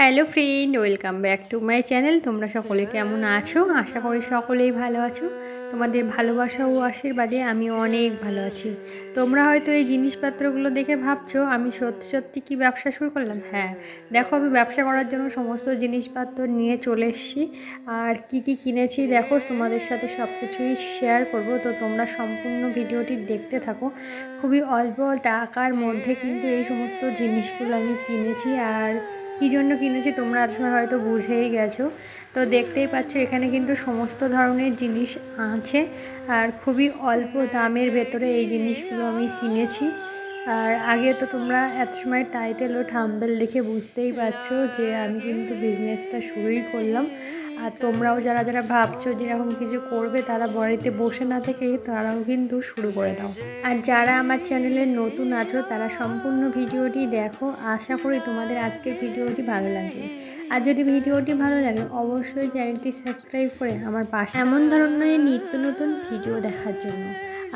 Hello friend, welcome back to my channel. তোমরা সকলে কেমন আছো? আশা করি সকলেই ভালো আছো। তোমাদের ভালোবাসা ও আশীর্বাদে আমি অনেক ভালো আছি। তোমরা হয়তো এই জিনিসপত্রগুলো দেখে ভাবছ, আমি সত্যি সত্যি কি ব্যবসা শুরু করলাম? হ্যাঁ দেখো আমি ব্যবসা করার জন্য সমস্ত জিনিসপত্র নিয়ে চলে এসেছি। আর কি কি কিনেছি দেখো, তোমাদের সাথে সব কিছুই শেয়ার করব। তো তোমরা সম্পূর্ণ ভিডিওটি দেখতে থাকো। খুবই অল্প টাকার মধ্যে কিন্তু এই সমস্ত জিনিসগুলো আমি কিনেছি। আর কী জন্য কিনেছি তোমরা আজকে হয়তো বুঝেই গেছো। তো দেখতেই পাচ্ছ, এখানে কিন্তু সমস্ত ধরনের জিনিস আছে। আর খুবই অল্প দামের ভেতরে এই জিনিসগুলো আমি কিনেছি। আর আগে তো তোমরা এত সময় টাইটেল ও থাম্বেল দেখে বুঝতেই পারছ যে আমি কিন্তু বিজনেসটা শুরুই করলাম। আর তোমরাও যারা যারা ভাবছ যে এরকম কিছু করবে তারা বাড়িতে বসে না থেকে তারাও কিন্তু শুরু করে দাও। আর যারা আমার চ্যানেলে নতুন আছো, তারা সম্পূর্ণ ভিডিওটি দেখো। আশা করি তোমাদের আজকের ভিডিওটি ভালো লাগবে। আর যদি ভিডিওটি ভালো লাগে, অবশ্যই চ্যানেলটি সাবস্ক্রাইব করে আমার পাশে এমন ধরনের নিত্য নতুন ভিডিও দেখার জন্য।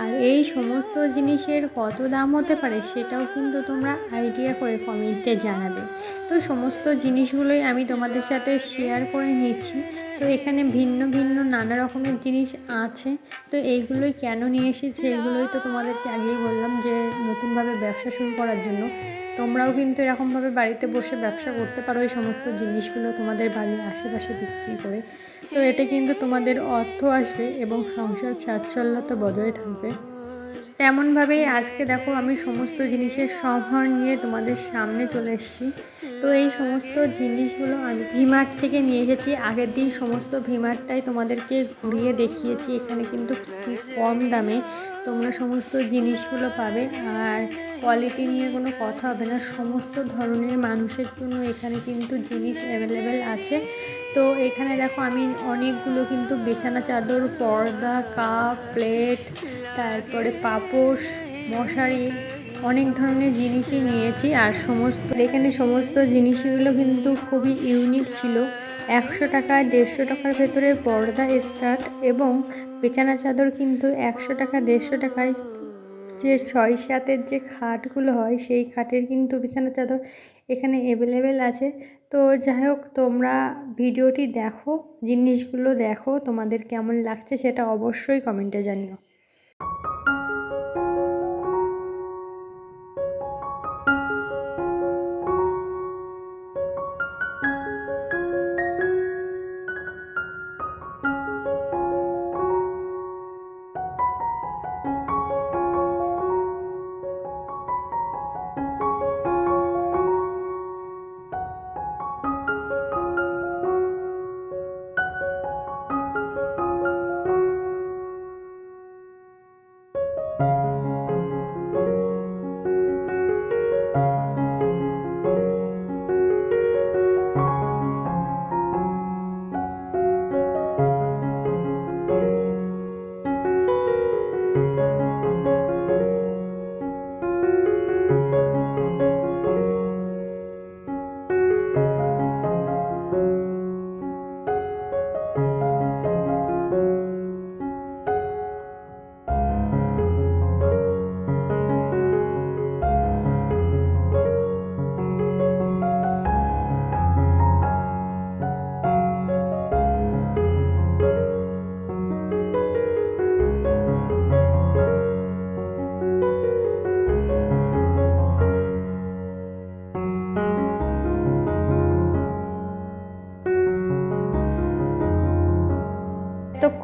আর এই সমস্ত জিনিসের কত দাম হতে পারে সেটাও কিন্তু তোমরা আইডিয়া করে কমেন্টে জানাবে। তো সমস্ত জিনিসগুলোই আমি তোমাদের সাথে শেয়ার করে নিচ্ছি। তো এখানে ভিন্ন ভিন্ন নানা রকমের জিনিস আছে। তো এইগুলোই কেন নিয়ে এসেছি, এগুলোই তো তোমাদেরকে আগেই বললাম যে নতুনভাবে ব্যবসা শুরু করার জন্য। তোমরাও কিন্তু এরকমভাবে বাড়িতে বসে ব্যবসা করতে পারো এই সমস্ত জিনিসগুলো তোমাদের বাড়ির আশেপাশে বিক্রি করে। তো এতে কিন্তু তোমাদের অর্থ আসবে এবং সংসার চাঞ্চল্যতা বজায় থাকবে। তেমনভাবেই আজকে দেখো আমি সমস্ত জিনিসের সমাহার নিয়ে তোমাদের সামনে চলে এসেছি। তো এই সমস্ত জিনিসগুলো আমি ভিমার্ট থেকে নিয়ে এসেছি। আগের দিন সমস্ত ভিমার্টটাই তোমাদেরকে ঘুরিয়ে দেখিয়েছি। এখানে কিন্তু কম দামে তোমরা সমস্ত জিনিসগুলো পাবে। আর কোয়ালিটি নিয়ে কোনো কথা হবে না। সমস্ত ধরনের মানুষের জন্য এখানে কিন্তু জিনিস অ্যাভেলেবেল আছে। তো এখানে দেখো আমি অনেকগুলো কিন্তু বিছানা চাদর, পর্দা, কাপ প্লেট তারপরে পাপোশ, মশারি অনেক ধরনের জিনিসই নিয়েছি আর সমস্ত এখানে সমস্ত জিনিসগুলো কিন্তু খুবই ইউনিক ছিল। একশো টাকা দেড়শো টাকার ভেতরে পর্দা স্টার্ট এবং বিছানা চাদর কিন্তু একশো টাকা, দেড়শো টাকায় যে ছয় সাতের যে খাটগুলো হয়, সেই খাটের কিন্তু বিছানা চাদর এখানে অ্যাভেলেবেল আছে। তো যাই হোক, তোমরা ভিডিওটি দেখো, জিনিসগুলো দেখো, তোমাদের কেমন লাগছে সেটা অবশ্যই কমেন্টে জানিও।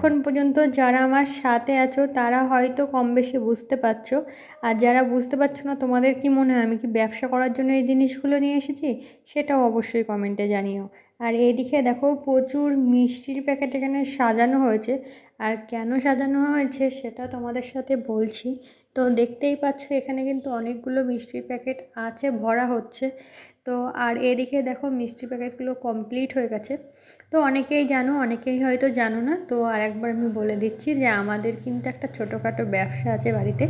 এতক্ষণ পর্যন্ত যারা আমার সাথে আছো, তারা হয়তো কম বেশি বুঝতে পারছ। আর যারা বুঝতে পারছ না, তোমাদের কি মনে হয় আমি কি ব্যবসা করার জন্য এই জিনিসগুলো নিয়ে এসেছি? সেটাও অবশ্যই কমেন্টে জানিও। আর এদিকে দেখো, প্রচুর মিষ্টির প্যাকেট এখানে সাজানো হয়েছে। আর কেন সাজানো হয়েছে সেটা তোমাদের সাথে বলছি। তো দেখতেই পাচ্ছ, এখানে কিন্তু অনেকগুলো মিষ্টির প্যাকেট আছে, ভরা হচ্ছে। তো আর এদিকে দেখো মিষ্টি প্যাকেটগুলো কমপ্লিট হয়ে গেছে। তো অনেকেই জানো, অনেকেই হয়তো জানো না। তো আর একবার আমি বলে দিচ্ছি যে আমাদের কিন্তু একটা ছোটোখাটো ব্যবসা আছে বাড়িতে।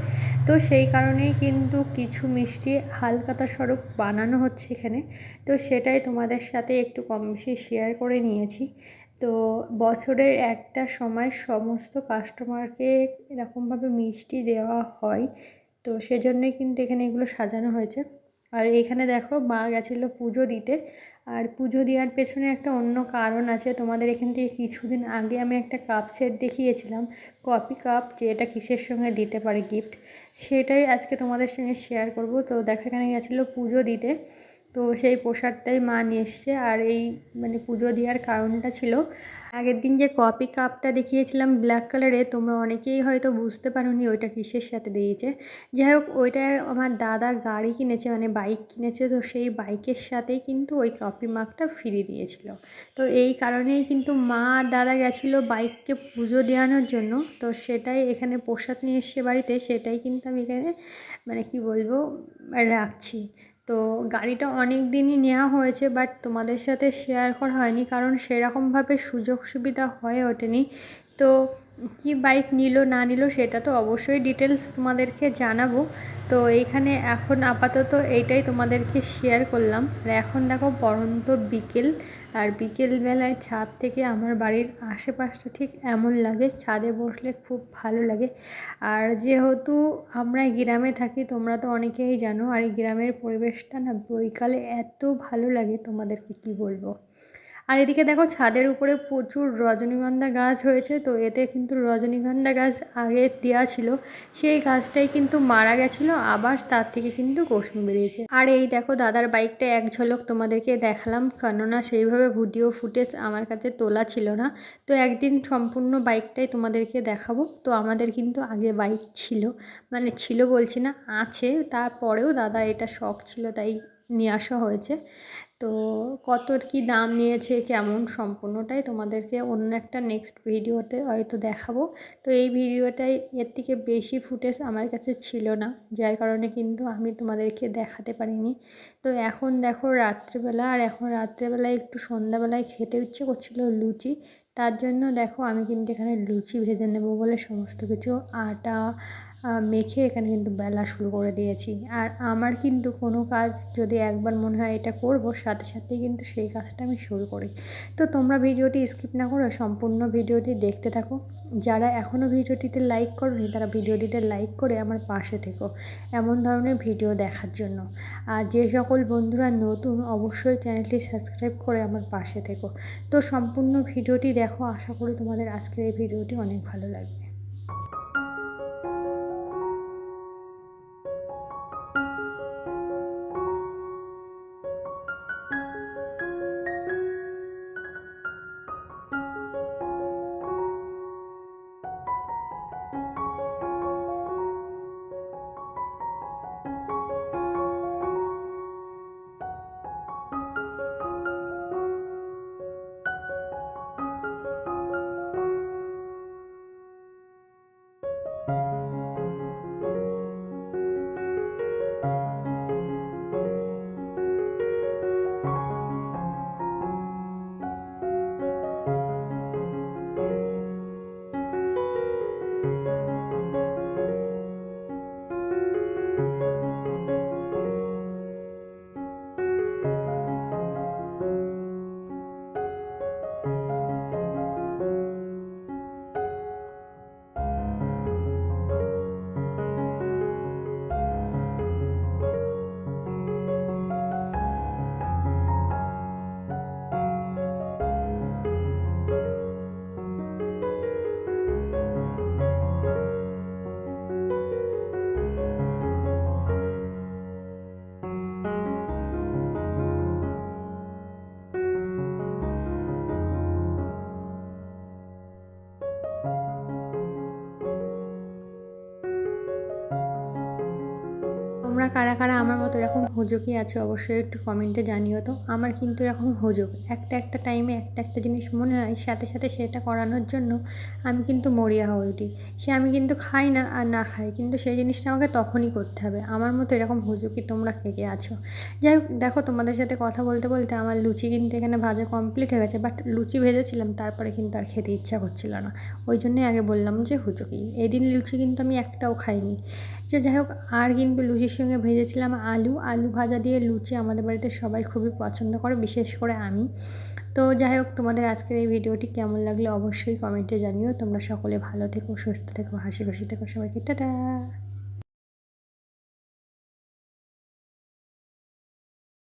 তো সেই কারণেই কিন্তু কিছু মিষ্টি হালকাতা স্বরূপ বানানো হচ্ছে এখানে। তো সেটাই তোমাদের সাথে একটু কম বেশি শেয়ার করে নিয়েছি। তো বছরের একটা সময় সমস্ত কাস্টমারকে এরকমভাবে মিষ্টি দেওয়া হয়। তো সেজন্যই কিন্তু এখানে এগুলো সাজানো হয়েছে। আর এখানে দেখো মা গেছিল পুজো দিতে। আর পুজো দেওয়ার পেছনে একটা অন্য কারণ আছে। তোমাদের এখান থেকে কিছুদিন আগে আমি একটা কাপ সেট দেখিয়েছিলাম কপি কাপ, যে এটা কিসের সঙ্গে দিতে পারে গিফট সেটাই আজকে তোমাদের সঙ্গে শেয়ার করব। তো দেখা এখানে গেছিল পুজো দিতে। তো সেই প্রসাদটাই মা নিয়ে এসছে। আর এই মানে পুজো দেওয়ার কারণটা ছিল, আগের দিন যে কপি কাপটা দেখিয়েছিলাম ব্ল্যাক কালারে তোমরা অনেকেই হয়তো বুঝতে পারোনি ওইটা কিসের সাথে দিয়েছে। যাই হোক, ওইটা আমার দাদা গাড়ি কিনেছে মানে বাইক কিনেছে, তো সেই বাইকের সাথেই কিন্তু ওই কপি মাগটা ফিরিয়ে দিয়েছিল। তো এই কারণেই কিন্তু মা আর দাদা গেছিল বাইককে পুজো দেওয়ানোর জন্য। তো সেটাই এখানে প্রসাদ নিয়ে এসছে বাড়িতে, সেটাই কিন্তু আমি এখানে মানে কি বলব, রাখছি। তো গাড়িটা অনেক দিনই নেওয়া হয়েছে বাট তোমাদের সাথে শেয়ার করা হয়নি, কারণ সেরকমভাবে সুযোগ সুবিধা হয়ে ওঠেনি। তো কি বাইক নিল, না নিল, সেটা তো অবশ্যই ডিটেলস তোমাদেরকে জানাব। তো এইখানে এখন আপাতত এইটাই তোমাদেরকে শেয়ার করলাম। আর এখন দেখো, পরন্ত বিকেল। আর বিকেলবেলায় ছাদ থেকে আমার বাড়ির আশেপাশটা ঠিক এমন লাগে, ছাদে বসলে খুব ভালো লাগে। আর যেহেতু আমরা গ্রামে থাকি, তোমরা তো অনেকেই জানো, আর এই গ্রামের পরিবেশটা না বৈকালে এত ভালো লাগে, তোমাদেরকে কি বলব? আর এদিকে দেখো ছাদের উপরে প্রচুর রজনীগন্ধা গাছ হয়েছে, তো এতে কিন্তু রজনীগন্ধা গাছ আগে দেওয়া ছিল। সেই গাছটাই কিন্তু মারা গেছিল, আবার তার থেকে কিন্তু কৌশল বেরিয়েছে। আর এই দেখো দাদার বাইকটা এক ঝলক তোমাদেরকে দেখালাম, কেননা সেইভাবে ভিডিও ফুটেজ আমার কাছে তোলা ছিল না। তো একদিন সম্পূর্ণ বাইকটাই তোমাদেরকে দেখাবো। তো আমাদের কিন্তু আগে বাইক ছিল মানে ছিল বলছি না, আছে। তারপরেও দাদা এটা শখ ছিল, তাই নিয়ে আসা হয়েছে। তো কত কি দাম নিয়েছে, কেমন সম্পূর্ণটাই তোমাদেরকে অন্য একটা নেক্সট ভিডিওতে হয়তো দেখাবো। তো এই ভিডিওটাই এর থেকে বেশি ফুটেজ আমার কাছে ছিল না, যার কারণে কিন্তু আমি তোমাদেরকে দেখাতে পারিনি। তো এখন দেখো রাত্রেবেলা, আর এখন রাত্রেবেলায় একটু সন্ধ্যাবেলায় খেতে ইচ্ছে করছিল লুচি। তার জন্য দেখো আমি কিন্তু এখানে লুচি ভেজে নেব বলে সমস্ত কিছু, আটা মেখে এখানে কিন্তু বেলা শুরু করে দিয়েছি। আর আমার কিন্তু কোনো কাজ যদি একবার মনে হয় এটা করব, সাথে সাথেই কিন্তু সেই কাজটা আমি শুরু করি। তো তোমরা ভিডিওটি স্কিপ না করে সম্পূর্ণ ভিডিওটি দেখতে থাকো। যারা এখনও ভিডিওটিতে লাইক করনি, তারা ভিডিওটিতে লাইক করে আমার পাশে থেকো এমন ধরনের ভিডিও দেখার জন্য। আর যে সকল বন্ধুরা নতুন, অবশ্যই চ্যানেলটি সাবস্ক্রাইব করে আমার পাশে থেকো। তো সম্পূর্ণ ভিডিওটি দেখো। আশা করি তোমাদের আজকের এই ভিডিওটি অনেক ভালো লাগবে। তোমরা কারা কারা আমার মতো এরকম হুজুকই আছে অবশ্যই একটু কমেন্টে জানিও তো। আমার কিন্তু এরকম হুজুক, একটা একটা টাইমে একটা একটা জিনিস মনে হয়, সাথে সাথে সেটা করানোর জন্য আমি কিন্তু মরিয়া হয়ে উঠি। সে আমি কিন্তু খাই না আর না খাই, কিন্তু সেই জিনিসটা আমাকে তখনই করতে হবে। আমার মতো এরকম হুজুকি তোমরা কে কে আছো? যাই হোক, দেখো তোমাদের সাথে কথা বলতে বলতে আমার লুচি কিন্তু এখানে ভাজা কমপ্লিট হয়ে গেছে বাট লুচি ভেজেছিলাম, তারপরে কিন্তু আর খেতে ইচ্ছা করছিল না। ওই জন্যই আগে বললাম যে হুজুকি। এদিন লুচি কিন্তু আমি একটাও খাইনি। যে যাই হোক, আর কিন্তু লুচির সঙ্গে ভেজেছিলাম আলু আলু ভাজা দিয়ে লুচি আমাদের বাড়িতে সবাই খুবই পছন্দ করে, বিশেষ করে আমি। তো যাই হোক, তোমাদের আজকের এই ভিডিওটি কেমন লাগল অবশ্যই কমেন্টে জানিও। তোমরা সকলে ভালো থেকো, সুস্থ থেকো, হাসি খুশি থেকো সবাইকে। টাটা!